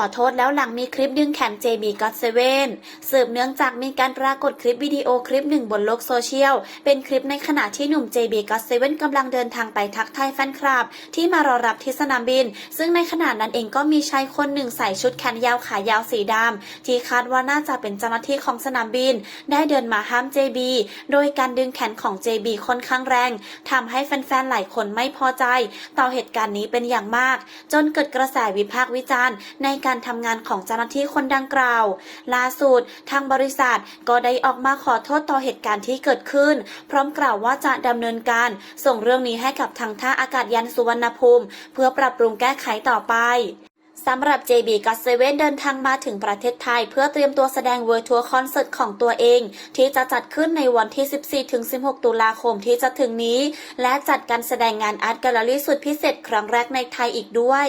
ขอโทษแล้วหลังมีคลิปดึงแขน JB God 7สืบเนื่องจากมีการปรากฏคลิปวิดีโอคลิปหนึ่งบนโลกโซเชียล เป็นคลิปในขณะที่หนุ่ม JB God 7กำลังเดินทางไปทักทายแฟนคลับ ที่มารอรับที่สนามบิน ซึ่งในขณะนั้นเองก็มีชายคนหนึ่งใส่ชุดแขนยาวขายาวสีดำที่คาดว่าน่าจะเป็นเจ้าหน้าที่ของสนามบิน ได้เดินมาห้าม JB โดยการดึงแขนของ JB ค่อนข้างแรงทำให้แฟนๆหลายคนไม่พอใจ ต่อเหตุการณ์นี้เป็นอย่างมาก จนเกิดกระแสวิพากษ์วิจารณ์ในการทำงานของเจ้าหน้าที่คนดังกล่าว ล่าสุดทางบริษัทก็ได้ออกมาขอโทษต่อเหตุการณ์ที่เกิดขึ้น พร้อมกล่าวว่าจะดำเนินการ ส่งเรื่องนี้ให้กับทางท่าอากาศยานสุวรรณภูมิ เพื่อปรับปรุงแก้ไขต่อไปสำหรับ JB g o t 7เดินทางมาถึงประเทศไทย เพื่อเตรียมตัวแสดงเวอร์ทัวร์คอนเสิร์ตของตัวเอง ที่จะจัดขึ้นในวันที่ 14-16 ตุลาคมที่จะถึงนี้ และจัดการแสดงงานอาร์ตแกลเลอรี่สุดพิเศษครั้งแรกในไทยอีกด้วย